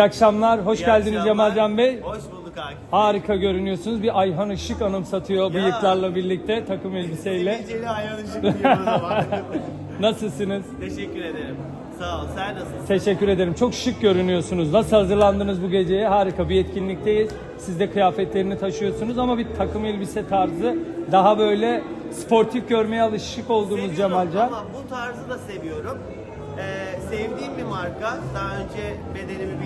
İyi akşamlar, hoş İyi geldiniz akşamlar. Cemalcan Bey. Hoş bulduk Akif. Harika görünüyorsunuz. Bir Ayhan Işık anımsatıyor Ya. bıyıklarla birlikte takım elbiseyle. Sivilceli ayağın ışık diyor o zaman. Nasılsınız? Teşekkür ederim. Sağ ol. Sen nasılsın? Teşekkür ederim. Çok şık görünüyorsunuz. Nasıl hazırlandınız bu geceye? Harika bir etkinlikteyiz. Siz de kıyafetlerini taşıyorsunuz ama bir takım elbise tarzı. Daha böyle sportif görmeye alışık olduğunuz Seviyorum Cemalcan. Ama bu tarzı da seviyorum. Ee, sevdiğim bir marka. Daha önce bedenimi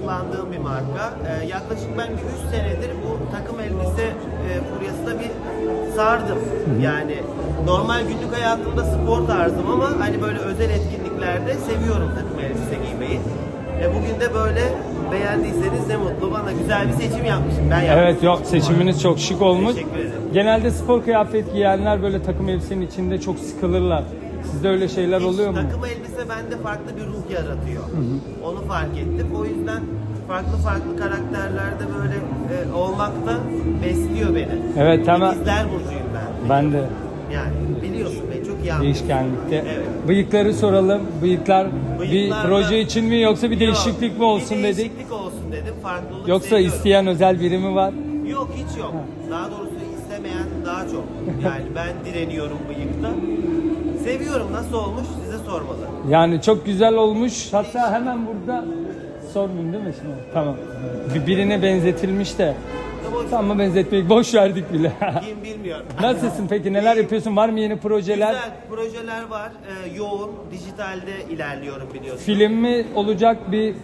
kullandığım bir marka. Ee, yaklaşık ben bir 3 senedir bu takım elbise e, furyasına bir sardım. Yani normal günlük hayatımda spor tarzım ama hani böyle özel etkinliklerde seviyorum takım elbise giymeyi. E, bugün de böyle beğendiyseniz ne mutlu bana. Güzel bir seçim yapmışım. Ben yaptım. Evet yok seçiminiz çok şık olmuş. Teşekkür ederim. Genelde spor kıyafet giyenler böyle takım elbisenin içinde çok sıkılırlar. Sizde öyle şeyler Hiç oluyor mu? Takım elbise bende farklı bir ruh yaratıyor. Onu fark ettim. O yüzden farklı farklı karakterlerde böyle e, olmak da besliyor beni. Evet, tamam. İkizler burcuyum ben. Ben de Yani biliyorsun beni anlıyorsun. değişkenlikte. Evet. Bıyıkları soralım. Bıyıklar, bir Bıyıklar proje için mi yoksa bir Yok, değişiklik mi olsun bir dedik? değişiklik olsun dedim. Farklılık Yoksa seviyorum. isteyen özel biri mi var? Yok hiç yok. Daha doğrusu istemeyen daha çok. Yani ben direniyorum bıyıkta. Seviyorum. Nasıl olmuş size sormalı. Yani çok güzel olmuş. Hatta hemen burada sormayayım değil mi şimdi? Tamam. Bir birine benzetilmiş de. Tamam benzetmeyi boş verdik bile. Kim bilmiyorum. Nasılsın peki? Neler yapıyorsun? Var mı yeni projeler? Güzel projeler var. Ee, yoğun. Dijitalde ilerliyorum biliyorsun. Film mi olacak? Bir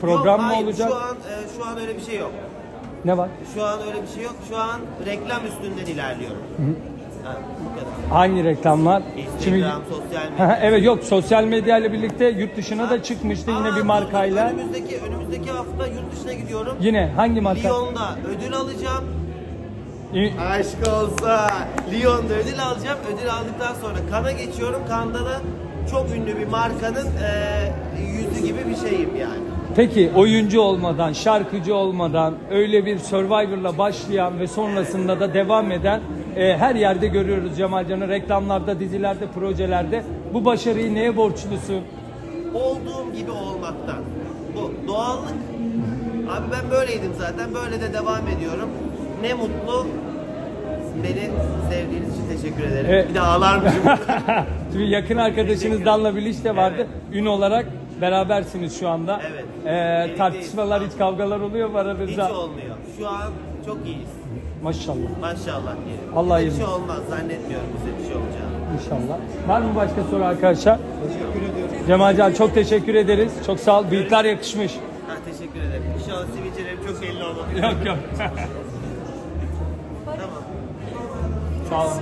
program Yok, mı hayır, olacak? Şu an, e, şu an öyle bir şey yok. Ne var? Şu an öyle bir şey yok. Şu an reklam üstünden ilerliyorum. Ha, bu kadar. Hangi reklamlar? Instagram, sosyal medya. evet yok sosyal medya ile birlikte yurt dışına da çıkmıştı yine Aa, bir dur, markayla. Önümüzdeki, önümüzdeki hafta yurt dışına gidiyorum. Yine hangi marka? Lyon'da ödül alacağım. İ- Aşk olsa. Lyon'da ödül alacağım. Ödül aldıktan sonra Kana geçiyorum. Kan'da da çok ünlü bir markanın e, yüzü gibi bir şeyim yani. Peki oyuncu olmadan, şarkıcı olmadan öyle bir Survivor'la başlayan ve sonrasında da devam eden e, her yerde görüyoruz Cemalcan'ı reklamlarda, dizilerde, projelerde. Bu başarıyı neye borçlusun? olduğum gibi olmaktan. Bu doğallık. Abi ben böyleydim zaten. Böyle de devam ediyorum. Ne mutlu. Beni sevdiğiniz için teşekkür ederim. Evet. Bir de ağlarmışım. Şimdi yakın arkadaşınız Danla Bilic de vardı. Ün olarak berabersiniz şu anda. Evet. E, Birlikteyiz. tartışmalar, hiç kavgalar oluyor mu Hiç aranızda? olmuyor. Şu an çok iyiyiz. Maşallah. Maşallah diyelim. Allah Bize bir şey olmaz. Zannetmiyorum bize bir şey olacağını. İnşallah. Var mı başka soru arkadaşlar? Teşekkür ediyorum. Cemalcan çok teşekkür ederiz. Çok sağ ol. Bıyıklar yakışmış. Ha, teşekkür ederim. İnşallah sivilcelerim çok belli olmadı. Yok yok. tamam. Sağ olun.